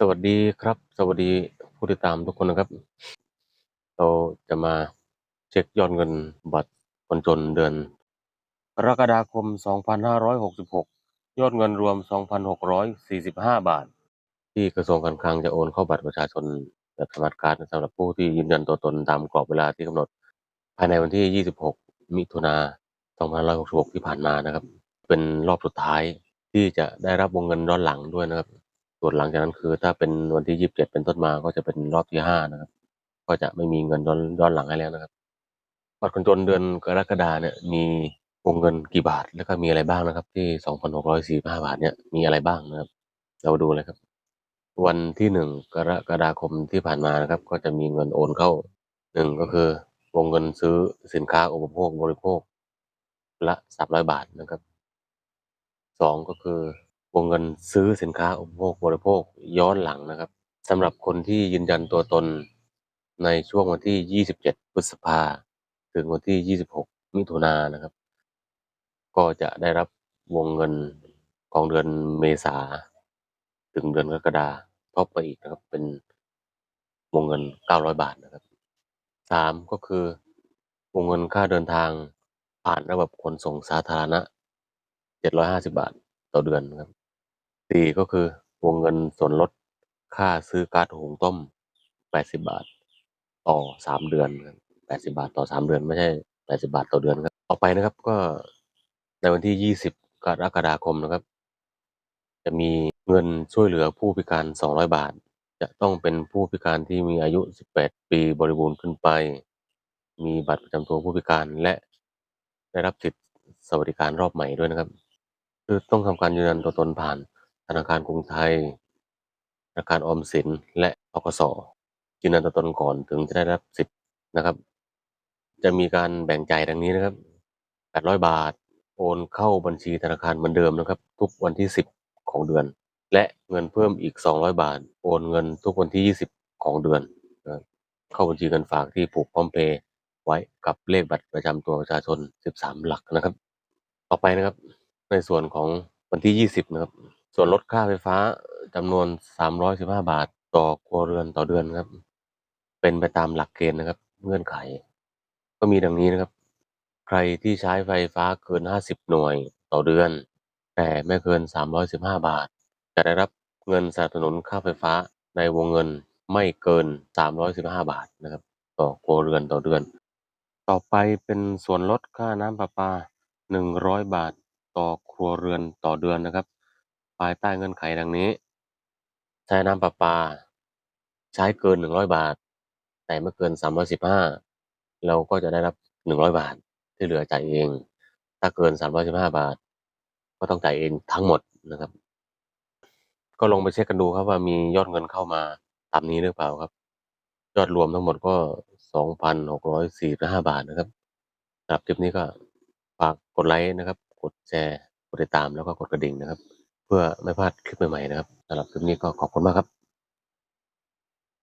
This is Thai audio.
สวัสดีครับ สวัสดีผู้ติดตามทุกคนนะครับ เราจะมาเช็คยอดเงินบัตรคนจนเดือนกรกฎาคม 2566 ยอดเงินรวม 2,645 บาท ที่กระทรวงการคลังจะโอนเข้าบัตรประชาชนแบบสมาร์ทการสำหรับผู้ที่ยืนยันตัวตนตามกรอบเวลาที่กำหนด ภายในวันที่ 26 มิถุนา2566 ที่ผ่านมานะครับ เป็นรอบสุดท้ายที่จะได้รับวงเงินย้อนหลังด้วยนะครับ ส่วนหลังจากนั้นคือถ้าเป็นวันที่27เจ็ดเป็นต้นมาก็จะเป็นรอบที่5นะครับ ก็จะไม่มีเงินย้อนย้อนหลังให้แล้วนะครับบัตรคนจนเดือนกรกฎาเนี่ยมีวงเงินกี่บาทแล้วก็มีอะไรบ้างนะครับ ที่2,645บาทเนี่ยมีอะไรบ้างนะครับ เราดูเลยครับ วันที่1กรกฎาคมที่ผ่านมานะครับ ก็จะมีเงินโอนเข้า1ก็คือ วงเงินซื้อสินค้าอุปโภคบริโภคละ300บาทนะครับ2ก็คือ วงเงินซื้อสินค้าอุปโภคบริโภคย้อนหลังนะครับสำหรับคนที่ยืนยันตัวตนในช่วงวันที่ 27 พฤษภาถึงวันที่ 26 มิถุนายนนะครับ ก็จะได้รับวงเงินของเดือนเมษาถึงเดือนกรกฎาทบไปอีกนะครับ เป็นวงเงิน 900 บาทนะครับ 3 ก็คือวงเงินค่าเดินทางผ่านระบบขนส่งสาธารณะ 750 บาทต่อเดือนนะครับ 4ก็คือวงเงินส่วนลดค่าซื้อก๊าซหุงต้ม80บาทต่อ3เดือนนะครับบาท ต่อ3เดือนไม่ใช่80บาทต่อเดือนครับต่อไปนะครับก็ในวันที่20กรกฎาคมนะครับ จะมีเงินช่วยเหลือผู้พิการ200บาท จะต้องเป็นผู้พิการที่มีอายุ18ปีบริบูรณ์ขึ้นไป มีบัตรประจำตัวผู้พิการและได้รับสิทธิสวัสดิการรอบใหม่ด้วยนะครับ คือต้องทำการยืนยันตัวตนผ่าน ธนาคารกรุงไทย ธนาคารออมสิน และธกสยืนยันตัวตนก่อนถึงจะได้รับสิทธิ์นะครับ จะมีการแบ่งใจดังนี้นะครับ 800 บาท โอนเข้าบัญชีธนาคารเหมือนเดิมนะครับ ทุกวันที่ 10 ของเดือน และเงินเพิ่มอีก 200 บาท โอนเงินทุกวันที่ 20 ของเดือนนะเข้าบัญชีเงินฝากที่ผูกพร้อมเพย์ไว้กับเลขบัตรประจำตัวประชาชน 13 หลักนะครับ ต่อไปนะครับ ในส่วนของวันที่ 20 นะครับ ส่วนลดค่าไฟฟ้าจำนวน 315 บาทต่อครัวเรือนต่อเดือนครับ เป็นไปตามหลักเกณฑ์นะครับ เงื่อนไข ก็มีดังนี้นะครับ ใครที่ใช้ไฟฟ้าเกิน 50 หน่วยต่อเดือน แต่ไม่เกิน 315 บาท จะได้รับเงินสนับสนุนค่าไฟฟ้าในวงเงินไม่เกิน 315 บาทนะครับ ต่อครัวเรือนต่อเดือน ต่อไปเป็นส่วนลดค่าน้ำประปา 100 บาทต่อครัวเรือนต่อเดือนนะครับ ภายใต้เงื่อนไขดังนี้ ใช้น้ำประปา ใช้เกิน100บาท แต่ไม่เกิน315เราก็จะได้รับ100บาทที่เหลือจ่ายเอง ถ้าเกิน315บาท ก็ต้องจ่ายเองทั้งหมดนะครับ ก็ลองไปเช็คกันดูครับว่ามียอดเงินเข้ามาตามนี้หรือเปล่าครับ ยอดรวมทั้งหมดก็2,645บาทนะครับสำหรับคลิปนี้ก็ฝากกดไลค์นะครับ กดแชร์ กดติดตามแล้วก็กดกระดิ่งนะครับ เพื่อไม่พลาดคลิปใหม่ๆนะครับสำหรับคลิปนี้ก็ขอบคุณมากครับ